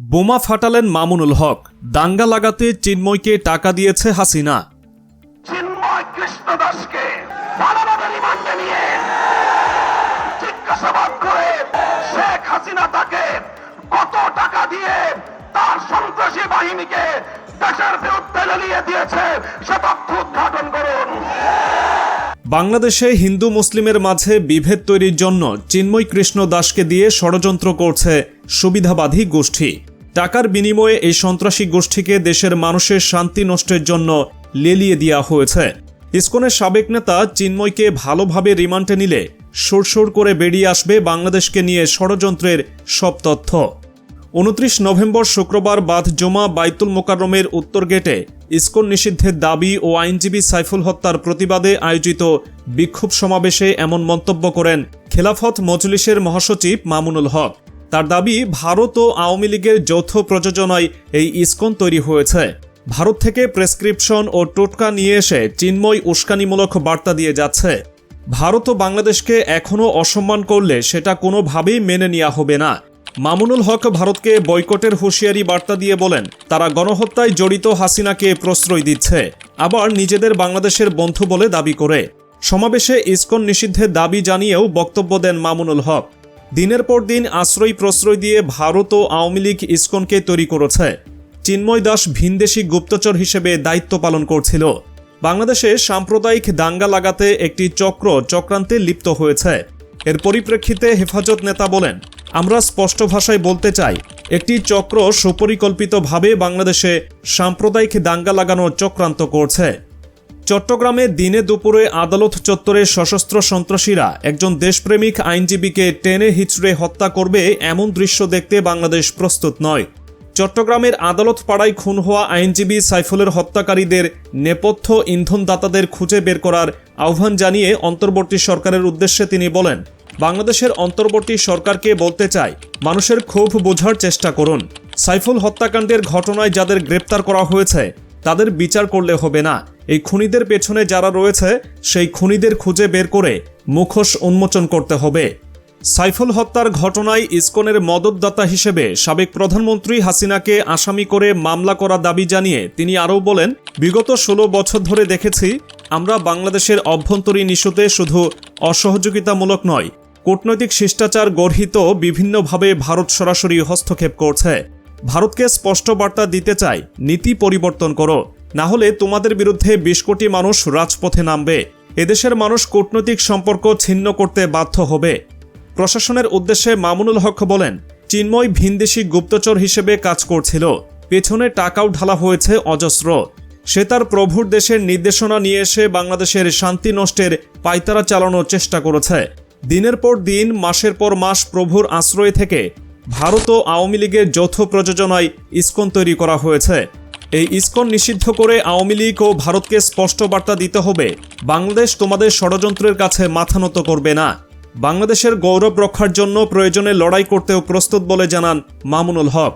বোমা ফাটালেন মামুনুল হক। দাঙ্গা লাগাতে চিন্ময়কে টাকা দিয়েছে হাসিনা। বাহিনীকে দেশের বিরুদ্ধে লেলিয়ে দিয়েছে সে তথ্য উদ্ঘাটন করুন। বাংলাদেশে হিন্দু মুসলিমের মাঝে বিভেদ তৈরির জন্য চিন্ময় কৃষ্ণ দাসকে দিয়ে ষড়যন্ত্র করছে সুবিধাবাদী গোষ্ঠী। টাকার বিনিময়ে এই সন্ত্রাসী গোষ্ঠীকে দেশের মানুষের শান্তি নষ্টের জন্য লেলিয়ে দেওয়া হয়েছে। ইসকনের সাবেক নেতা চিন্ময়কে ভালোভাবে রিমান্ডে নিলে সুরসুর করে বেরিয়ে আসবে বাংলাদেশকে নিয়ে ষড়যন্ত্রের সব তথ্য। উনত্রিশ নভেম্বর শুক্রবার বাদ জমা বাইতুল মোকাররমের উত্তর গেটে ইসকন নিষিদ্ধের দাবি ও আইনজীবী সাইফুল হত্যার প্রতিবাদে আয়োজিত বিক্ষোভ সমাবেশে এমন মন্তব্য করেন খেলাফত মজলিসের মহাসচিব মামুনুল হক। তার দাবি, ভারত ও আওয়ামী লীগের যৌথ প্রযোজনায় এই ইসকন তৈরি হয়েছে। ভারত থেকে প্রেসক্রিপশন ও টোটকা নিয়ে এসে চিন্ময় উস্কানিমূলক বার্তা দিয়ে যাচ্ছে। ভারত ও বাংলাদেশকে এখনও অসম্মান করলে সেটা কোনোভাবেই মেনে নেওয়া হবে না। মামুনুল হক ভারতকে বয়কটের হুঁশিয়ারি বার্তা দিয়ে বলেন, তারা গণহত্যায় জড়িত হাসিনাকে প্রশ্রয় দিচ্ছে, আবার নিজেদের বাংলাদেশের বন্ধু বলে দাবি করে। সমাবেশে ইসকন নিষিদ্ধের দাবি জানিয়েও বক্তব্য দেন মামুনুল হক। দিনের পর দিন আশ্রয় প্রশ্রয় দিয়ে ভারত ও আওয়ামী লীগ ইসকনকে তৈরি করেছে। চিন্ময় দাস ভিনদেশি গুপ্তচর হিসেবে দায়িত্ব পালন করছিল। বাংলাদেশে সাম্প্রদায়িক দাঙ্গা লাগাতে একটি চক্র চক্রান্তে লিপ্ত হয়েছে। এর পরিপ্রেক্ষিতে হেফাজত নেতা বলেন, আমরা স্পষ্ট ভাষায় বলতে চাই, একটি চক্র সুপরিকল্পিতভাবে বাংলাদেশে সাম্প্রদায়িক দাঙ্গা লাগানোর চক্রান্ত করছে। চট্টগ্রামে দিনে দুপুরে আদালত চত্বরে সশস্ত্র সন্ত্রাসীরা একজন দেশপ্রেমিক আইনজীবীকে টেনে হিচড়ে হত্যা করবে এমন দৃশ্য দেখতে বাংলাদেশ প্রস্তুত নয়। চট্টগ্রামের আদালত পাড়ায় খুন হওয়া আইনজীবী সাইফুলের হত্যাকারীদের নেপথ্য ইন্ধনদাতাদের খুঁজে বের করার আহ্বান জানিয়ে অন্তর্বর্তী সরকারের উদ্দেশ্যে তিনি বলেন, বাংলাদেশের অন্তর্বর্তী সরকারকে বলতে চাই, মানুষের ক্ষোভ বোঝার চেষ্টা করুন। সাইফুল হত্যাকাণ্ডের ঘটনায় যাদের গ্রেপ্তার করা হয়েছে, তাদের বিচার করলে হবে না। এই খুনিদের পেছনে যারা রয়েছে, সেই খুনিদের খুঁজে বের করে মুখোশ উন্মোচন করতে হবে। সাইফুল হত্যার ঘটনায় ইসকনের মদতদাতা হিসেবে সাবেক প্রধানমন্ত্রী হাসিনাকে আসামি করে মামলা করা দাবি জানিয়ে তিনি আরও বলেন, বিগত ষোলো বছর ধরে দেখেছি, আমরা বাংলাদেশের অভ্যন্তরীণ ইস্যুতে শুধু অসহযোগিতামূলক নয়, কূটনৈতিক শিষ্টাচার গর্হিত বিভিন্নভাবে ভারত সরাসরি হস্তক্ষেপ করছে। ভারতকে স্পষ্ট বার্তা দিতে চাই, নীতি পরিবর্তন করো। না হলে তোমাদের বিরুদ্ধে বিশ কোটি মানুষ রাজপথে নামবে। এদেশের মানুষ কূটনৈতিক সম্পর্ক ছিন্ন করতে বাধ্য হবে। প্রশাসনের উদ্দেশ্যে মামুনুল হক বলেন, চিন্ময় ভিনদেশি গুপ্তচর হিসেবে কাজ করছিল। পেছনে টাকাও ঢালা হয়েছে অজস্র। সে তার প্রভুর দেশের নির্দেশনা নিয়ে এসে বাংলাদেশের শান্তি নষ্টের পাইতারা চালানোর চেষ্টা করেছে। দিনের পর দিন, মাসের পর মাস প্রভুর আশ্রয় থেকে ভারত ও আওয়ামী লীগের যৌথ প্রযোজনায় ইসকন তৈরি করা হয়েছে। এই ইসকন নিষিদ্ধ করে আওয়ামী লীগ ও ভারতকে স্পষ্ট বার্তা দিতে হবে। বাংলাদেশ তোমাদের ষড়যন্ত্রের কাছে মাথা নত করবে না। বাংলাদেশের গৌরব রক্ষার জন্য প্রয়োজনে লড়াই করতেও প্রস্তুত বলে জানান মামুনুল হক।